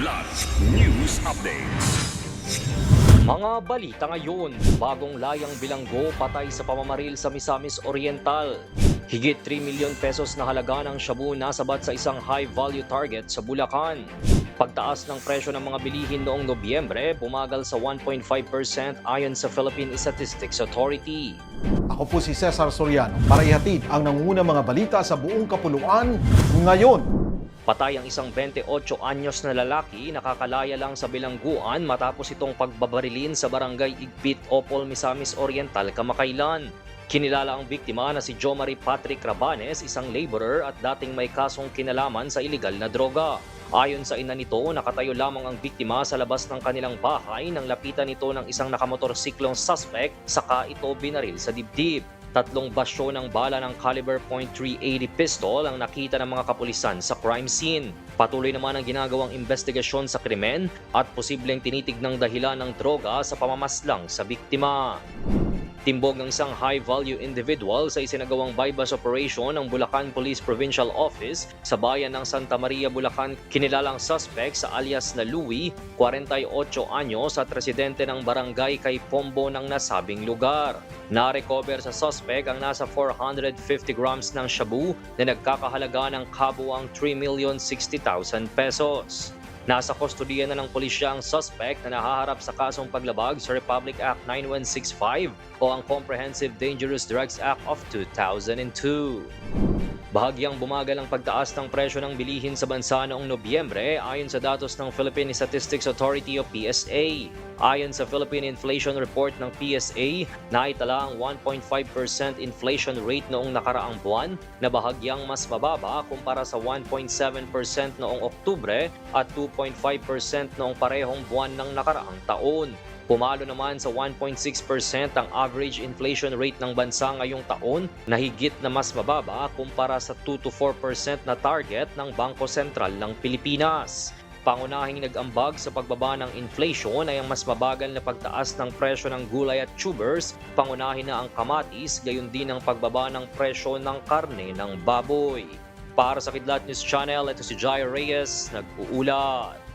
Kidlat News Updates. Mga balita ngayon, bagong layang bilanggo patay sa pamamaril sa Misamis Oriental. Higit 3 milyon pesos na halaga ng shabu nasabat sa isang high-value target sa Bulacan. Pagtaas ng presyo ng mga bilihin noong Nobyembre, bumagal sa 1.5% ayon sa Philippine Statistics Authority. Ako po si Cesar Soriano para ihatid ang nangungunang mga balita sa buong kapuluan ngayon. Patay ang isang 28 anyos na lalaki nakakalaya lang sa bilangguan matapos itong pagbabarilin sa barangay Igpit, Opol, Misamis Oriental, kamakailan. Kinilala ang biktima na si Jomari Patrick Rabanes, isang laborer at dating may kasong kinalaman sa iligal na droga. Ayon sa ina nito, nakatayo lamang ang biktima sa labas ng kanilang bahay nang lapitan ito ng isang nakamotorsiklong suspect saka ito binaril sa dibdib. Tatlong basyo ng bala ng caliber .380 pistol ang nakita ng mga kapulisan sa crime scene. Patuloy naman ang ginagawang investigasyon sa krimen at posibleng tinitignang dahilan ng droga sa pamamaslang sa biktima. Timbog ng isang high-value individual sa isinagawang bypass operation ng Bulacan Police Provincial Office sa bayan ng Santa Maria, Bulacan. Kinilalang suspect sa alias na Louie, 48 anyos at residente ng barangay kay Pombo ng nasabing lugar. Na-recover sa suspect ang nasa 450 grams ng shabu na nagkakahalaga ng kabuang 3,060,000 pesos. Nasa kustodiya na ng pulisya ang suspect na nahaharap sa kasong paglabag sa Republic Act 9165 o ang Comprehensive Dangerous Drugs Act of 2002. Bahagyang bumagal ang pagtaas ng presyo ng bilihin sa bansa noong Nobyembre ayon sa datos ng Philippine Statistics Authority o PSA. Ayon sa Philippine Inflation Report ng PSA, naitala ang 1.5% inflation rate noong nakaraang buwan na bahagyang mas mababa kumpara sa 1.7% noong Oktubre at 2.5% noong parehong buwan ng nakaraang taon. Pumalo naman sa 1.6% ang average inflation rate ng bansa ngayong taon na higit na mas mababa kumpara sa 2 to 4% na target ng Bangko Sentral ng Pilipinas. Pangunahing nag-ambag sa pagbaba ng inflation ay ang mas mabagal na pagtaas ng presyo ng gulay at tubers, pangunahin na ang kamatis, gayon din ang pagbaba ng presyo ng karne ng baboy. Para sa Kidlat News Channel, ito si Jai Reyes, nag-uulat.